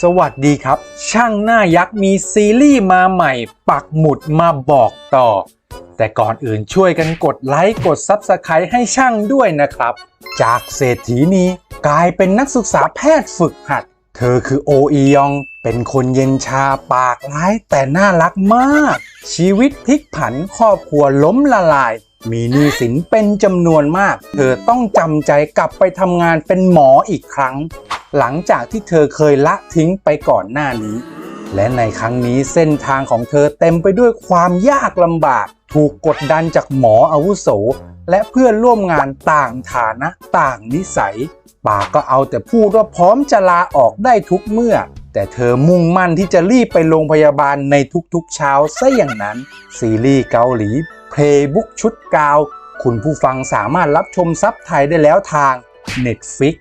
สวัสดีครับ ช่างหน้ายักษ์มีซีรีส์มาใหม่ ปักหมุดมาบอกต่อ แต่ก่อนอื่นช่วยกันกดไลค์กด Subscribe ให้ช่างด้วยนะครับ จากเศรษฐีนี้กลายเป็นนักศึกษาแพทย์ฝึกหัด เธอคือโออียอง เป็นคนเย็นชาปากร้ายแต่น่ารักมาก ชีวิตพลิกผันครอบครัวล้มละลาย มีหนี้สินเป็นจำนวนมาก เธอต้องจำใจกลับไปทำงานเป็นหมออีกครั้ง หลังจากที่เธอเคยละทิ้งไปก่อนหน้านี้ และในครั้งนี้เส้นทางของเธอเต็มไปด้วยความยากลำบาก ถูกกดดันจากหมออาวุโส และเพื่อนร่วมงานต่างฐานะต่างนิสัยปากก็เอาแต่พูดว่าพร้อมจะลาออกได้ทุกเมื่อ แต่เธอมุ่งมั่นที่จะรีบไปโรงพยาบาลในทุกๆเช้าซะอย่างนั้น ซีรีส์เกาหลีเพลย์บุ๊กชุดกาว คุณผู้ฟังสามารถรับชมซับไทยได้แล้วทาง Netflix